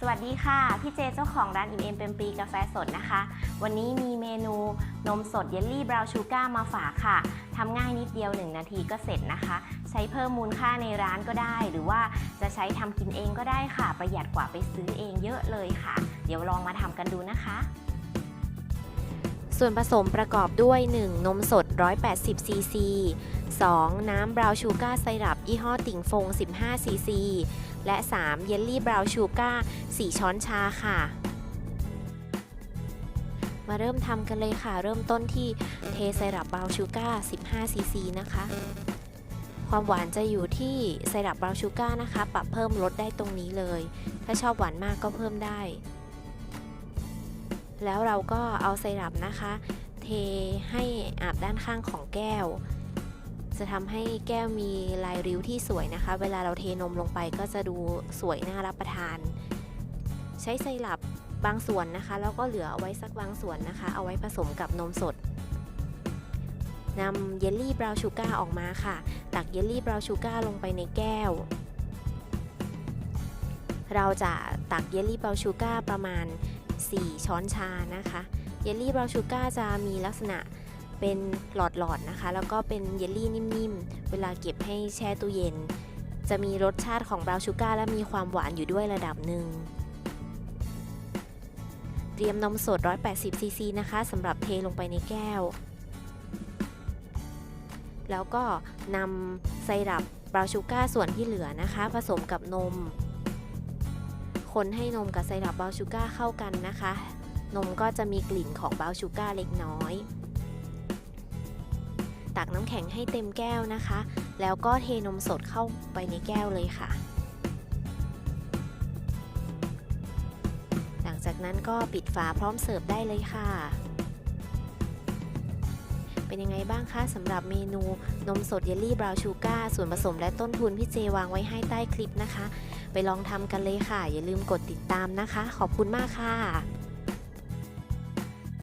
สวัสดีค่ะ พี่เจเจ้าของร้านอิมเอ็มเป็นปีกาแฟสดนะคะ วันนี้มีเมนูนมสดเยลลี่บราวน์ชูการ์มาฝากค่ะทำง่ายนิดเดียว 1 นาทีก็เสร็จนะคะ ใช้เพิ่มมูลค่าในร้านก็ได้ หรือว่าจะใช้ทำกินเองก็ได้ค่ะ ประหยัดกว่าไปซื้อเองเยอะเลยค่ะ เดี๋ยวลองมาทำกันดูนะคะ ส่วนผสมประกอบด้วย 1. นมสด 180 ซีซี 2. น้ำบราวชูการ์ไซรัปยี่ห้อติ่งฟง 15 ซีซี และ 3. เยลลี่บราวชูการ์4ช้อนชาค่ะ มาเริ่มทำกันเลยค่ะ เริ่มต้นที่เทไซรัปบราวชูการ์15 ซีซีนะคะ ความหวานจะอยู่ที่ไซรัปบราวชูการ์นะคะ ปรับเพิ่มลดได้ตรงนี้เลย ถ้าชอบหวานมากก็เพิ่มได้ แล้วเราก็เอาไซรัปนะคะ เทให้อาบด้านข้างของแก้ว จะทำให้แก้วมีลายริ้วที่สวยนะคะ เวลาเราเทนมลงไปก็จะดูสวยน่ารับประทาน ใช้ไซรัปบางส่วนนะคะ แล้วก็เหลือเอาไว้สักบางส่วนนะคะ เอาไว้ผสมกับนมสดนำเยลลี่บราวน์ชูการ์ออกมาค่ะ ตักเยลลี่บราวน์ชูการ์ลงไปในแก้ว เราจะตักเยลลี่บราวน์ชูการ์ประมาณ 4 ช้อนชานะคะ เยลลี่บราวน์ชูการ์จะมีลักษณะเป็นหลอดๆนะคะ แล้วก็เป็นเยลลี่นิ่มๆ เวลาเก็บให้แช่ตู้เย็น จะมีรสชาติของบราวน์ชูการ์และมีความหวานอยู่ด้วยระดับหนึ่ง เตรียมนมสด 180 ซีซีนะคะสำหรับเทลงไปในแก้ว แล้วก็นำไซรัปบราวน์ชูการ์ส่วนที่เหลือนะคะ ผสมกับนม คนให้นมกับไซรัปบาชูการ์เข้ากันนะคะ นมก็จะมีกลิ่นของบาชูการ์เล็กน้อย ตักน้ำแข็งให้เต็มแก้วนะคะ แล้วก็เทนมสดเข้าไปในแก้วเลยค่ะ หลังจากนั้นก็ปิดฝาพร้อมเสิร์ฟได้เลยค่ะเป็นยังไงบ้างคะสำหรับเมนูนมสดเยลลี่บราวชูการ์ส่วนผสมและต้นทุนพี่เจวางไว้ให้ใต้คลิปนะคะ ไปลองทำกันเลยค่ะ อย่าลืมกดติดตามนะคะ ขอบคุณมากค่ะ